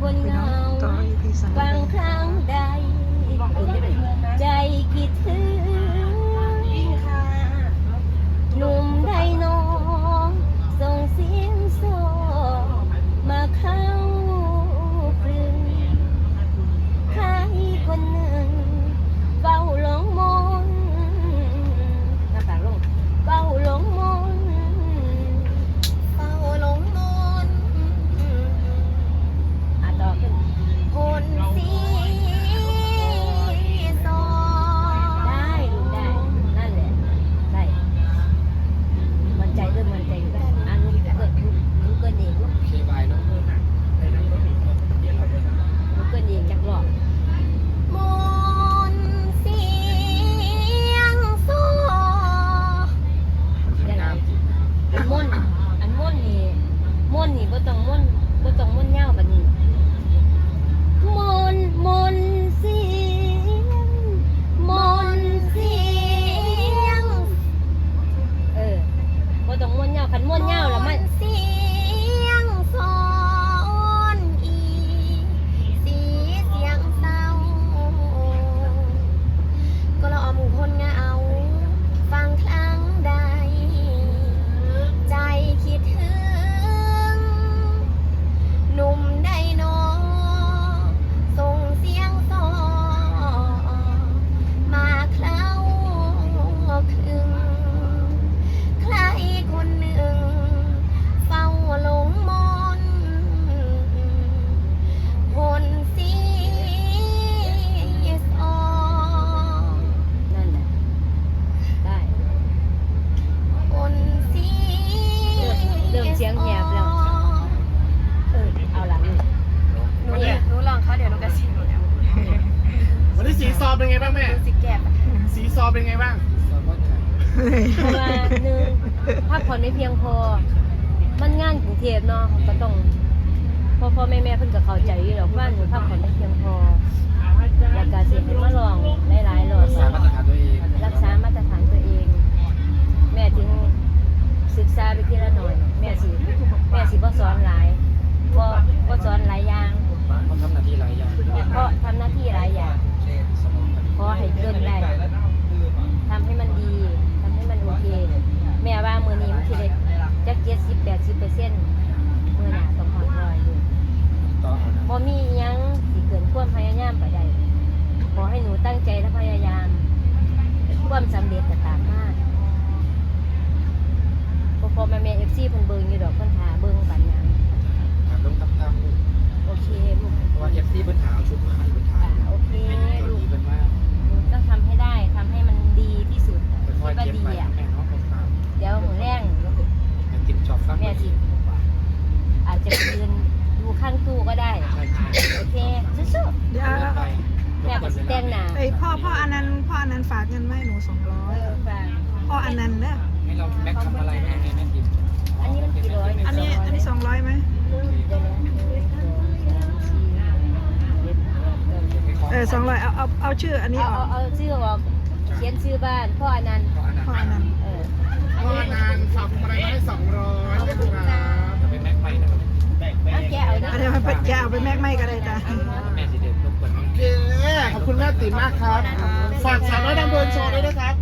คนเหงาต่อ EP สามบางครั้งใด ใจคิดถึง เป็นไงบ้างสอบว่าใจเพราะว่าหนึ่งพักผ่อนไม่เพียงพอ มันงานกรุงเทพเนาะก็ต้องพ่อพ่อแม่แม่เพิ่นก็เข้าใจอยู่หรอกว่าหนูพักผ่อนไม่เพียงพอแล้วก็เสียให้มาลองหลายๆรอบรักษามาตรฐานตัวเองรักษามาตรฐานตัวเอง แม่ถึงศึกษาไปทีละหน่อย แม่สิแม่สิบ่สอนหลายบ่บ่สอนหลายอย่าง เขาทำหน้าที่หลายอย่าง เพราะทำหน้าที่หลายอย่าง สมอง ขอให้เริ่มได้ทำให้มันดีทำให้มันโอเค แม่ว่ามือนี้มันสิได้จักเจ็ดสิบแปดสิบเปอร์เซ็นต์มือหนาสมหอดรอยอยู่ ต่อเอานะ บ่มีอิหยังสิเกินความพยายามไปได้ขอให้หนูตั้งใจและพยายาม ความสำเร็จก็ตามมาพอพอแม่แม่ เอฟซีเพิ่นเบิ่งอยู่ดอกเพิ่นหาเบิ่งปันหยังถามต้องทำตามลูกโอเคลูกเพราะว่าเอฟซีเพิ่นหาเอาชุดมาให้เพิ่นถาอ่ายโอเคให้เกาหลูลีกเพิ่นมาหนูต้องทำให้ได้ทำให้มันดีที่สุดเพิ่นคอยคิดว่าเก็บดีไปอะแม่เนาะเพิ่นตามเดี๋ยวหนูแรงแม่ติดชอบฟังแม่สิ อาจจะไปยืนดูข้างตู้ก็ได้ ใช่ใช่โอเคสู้ เดี๋ยวเดินไปแม่ก็สิแต่งหน้า ไอยพ่อพ่ออันนั้นพ่ออันนั้นฝากเงินมาให้หนูสองร้อเอยอฝากพ่ออันนั้นเนอะให้เราแม็กทำอะไรให้แม่ติด อันนี้มันกี่ร้อยอันนี้อันนี้สองร้อยไหมเดี๋ยวนะหนึ่งสองสามสี่ห้าหกเจ็ดแปดเออสองร้อยเอาเอาเอาชื่ออันนี้เอาออเอากเอาชื่อออกเขียนชื่อบ้านพ่ออนันต์เพราะอันนั้นพ่ออันนั้นเอออันพ่อนี้นานฝากพวงมาลัยมาให้สองร้อยนะครับจะเป็นแม็กไปนะครับเอาแกะเอานะเอาเดี๋ยวไปแกะเอาไปแม็กไม่ก็ได้จ้ะแม่สิเด็ดรบกวนโอเคขอบคุณแม่ติ๋มมากครับ ฝากสาวน้อยดังเพลินโชว์ด้วยนะครับ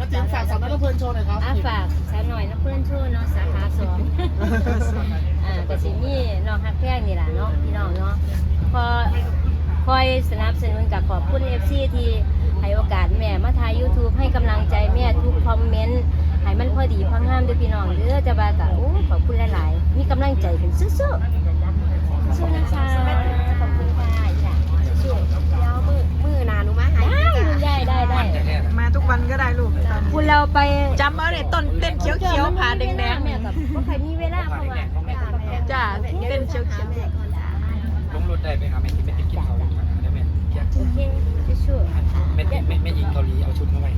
แม่ติ๋มฝากสาวน้อยดังเพลินโชว์หน่อยครับอะฝากสาวหน่อยนะเพื่อนช่วยเนาะสาขาสองอ่าแต่สิมีน้องฮักแพงนี่แหละเนาะพี่น้องเนาะพอคอยสนับสนุนกับขอบคุณเอฟซีที่ให้โอกาสแม่มาถ่าย YouTube ให้กำลังใจแม่ทุกคอมเมนต์ให้มันพอดีพองามเด้วยพี่น้องเด้อจะบากะโอ้ขอบคุณหลายๆมีกำลังใจขึ้นสู้ๆสู้นะคะขอบคุณค่ะจ้ะสู้เดี๋ยวมือมือหนาหนูมาๆหายได้ลูกได้ได้ได้ แต่แรกมาทุกวันก็ได้ลูกตอนคุณเราไปจำเอาเนี่ยต้นเต้นเขียวเขียวๆผ่าแดงแดงแม่กับบ่ใครมีเวลาเพราะว่าแม่กับแม่ๆจ้าเต้นเขียวเขียวลงรถได้ไปหาแม่ที่แม่ติดกินเขาได้แม่เกียโอเคสู้ๆแม่ติดแม่แม่ยิงเกาหลีเอาชุดมาไว้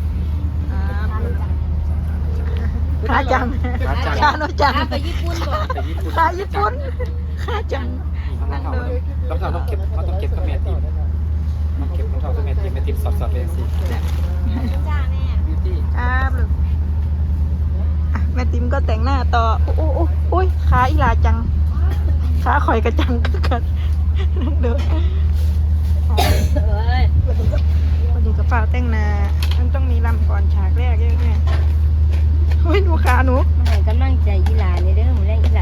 ค่าจังค่าจังค่าโนจังไปญี่ปุ่นก่อนไปญี่ปุ่นค่าญี่ปุ่นค่าจังรองเท้าต้องเท้าต้องเก็บเขาต้องเก็บกับแม่ติมต้องเก็บรองเท้ากับแม่ติมแม่ติมสอดสอดเลยสิ จ้าแม่บิวเครับลูแม่ติมก็แต่งหน้าต่อโอ้โอ้อุ้ยขาอีลาจัง ขาข่อยกระจังคือกันเด้อเอ้ยวันนี้กระเป๋าแต่งหน้ามันต้องมีลำก่อนฉากแรกเยอะแม่เฮ้ยดูขาหนู มาใกำลังใจอีลานี่เด้อหมูแรงอีลา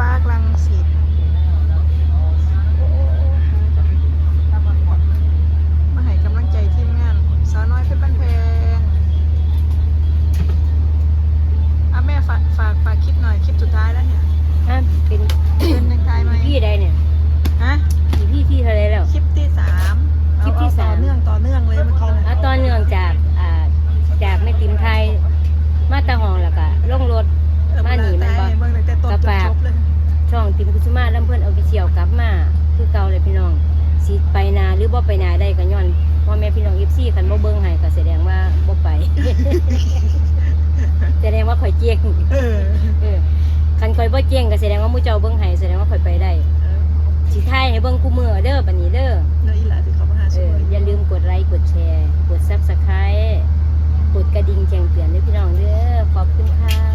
ปากล มกุสุมาลำเพิ่นเอาไปเชี่ยวกลับมาคือเก่าเลยพี่น้องสีไปนาหรือบ่ไปนาได้ก็ย้อนพ่อแม่พี่น้องเอฟซี่คันบ่เบิ่งให้ก็แสดงว่าบ่ไป แสดงว่าข่อยเจียงคันข่อยบ่เจียงก็แสดงว่ามู่เจ้าเบิ่งให้แสดงว่าข่อยไปได้สิท้ายให้เบิ่งกูมือเด้อปัดนี้เด้อเนออีหลาสิเข้ามาหาซุมื้อย่าลืมกดไลค์กดแชร์ กดซับสไคร้กดกระดิ่งแจ้งเตือนด้วยพี่น้องเด้อขอบคุณค่ะ